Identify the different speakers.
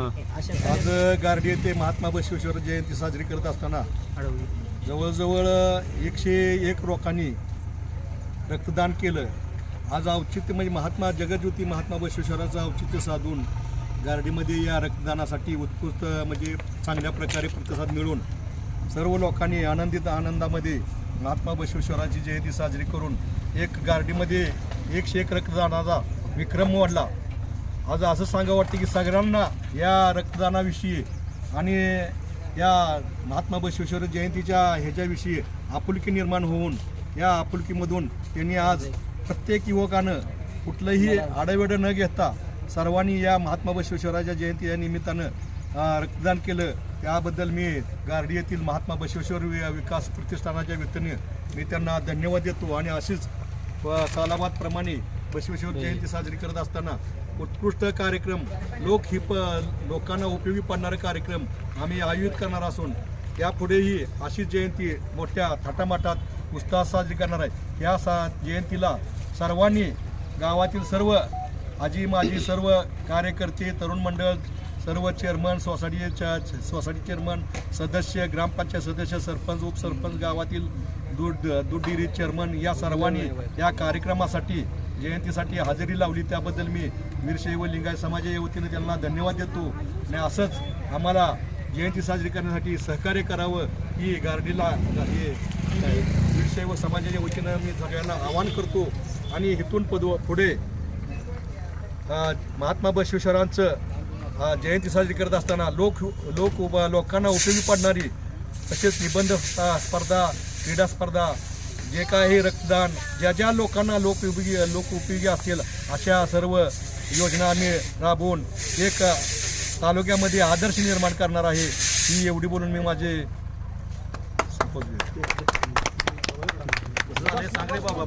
Speaker 1: आज गारडी येथे महात्मा बसवेश्वर जयंती साजरी करत असताना जवळजवळ एकशे एक लोकांनी रक्तदान केलं. आज औचित्य म्हणजे महात्मा जगज्योती महात्मा बसवेश्वराचं औचित्य साधून गारडीमध्ये या रक्तदानासाठी उत्कृष्ट म्हणजे चांगल्या प्रकारे प्रतिसाद मिळून सर्व लोकांनी आनंदित आनंदामध्ये महात्मा बसवेश्वराची जयंती साजरी करून एक गारडीमध्ये एकशे एक रक्तदानाचा विक्रम वाढला आज असं सांगा वाटतं की सगळ्यांना या रक्तदानाविषयी आणि या महात्मा बसवेश्वर जयंतीच्या ह्याच्याविषयी आपुलकी निर्माण होऊन या आपुलकीमधून त्यांनी आज प्रत्येक युवकानं कुठलंही आडवेडं न घेता सर्वांनी या महात्मा बसवेश्वराच्या जयंती या निमित्तानं रक्तदान केलं. त्याबद्दल मी गार्डी येथील महात्मा बसवेश्वर विकास प्रतिष्ठानाच्या वतीने मी त्यांना धन्यवाद देतो. आणि अशीच सालाबादप्रमाणे बसवेश्वर जयंती साजरी करत असताना उत्कृष्ट कार्यक्रम लोक हिप लोकांना उपयोगी पडणारे कार्यक्रम आम्ही आयोजित करणार असून यापुढेही अशी जयंती मोठ्या थाटामाटात उत्साहात साजरी करणार आहे. या सा जयंतीला सर्वांनी गावातील सर्व आजी माजी सर्व कार्यकर्ते तरुण मंडळ सर्व चेअरमन सोसायटीच्या सोसायटी चेअरमन सदस्य ग्रामपंचायत सदस्य सरपंच उपसरपंच गावातील दूध दूध चेअरमन या सर्वांनी या कार्यक्रमासाठी जयंतीसाठी हजेरी लावली. त्याबद्दल मी वीरशैव लिंगायत समाजाच्या वतीनं त्यांना धन्यवाद देतो. आणि असंच आम्हाला जयंती साजरी करण्यासाठी सहकार्य करावं ही गार्डीला हे वीरशैव समाजाच्या वतीनं मी सगळ्यांना आवाहन करतो. आणि इथून पद पुढे महात्मा बसवेश्वरांचं जयंती साजरी करत असताना लोक लोक उभा लोकांना उपयोगी पडणारी तसेच निबंध स्पर्धा क्रीडा स्पर्धा जे काही रक्तदान ज्या ज्या लोकांना लोक उपयोगी लोक उपयोगी असतील अशा सर्व योजना आम्ही राबवून एक तालुक्यामध्ये आदर्श निर्माण करणार आहे ही एवढी बोलून मी माझे संपवतो. बाबा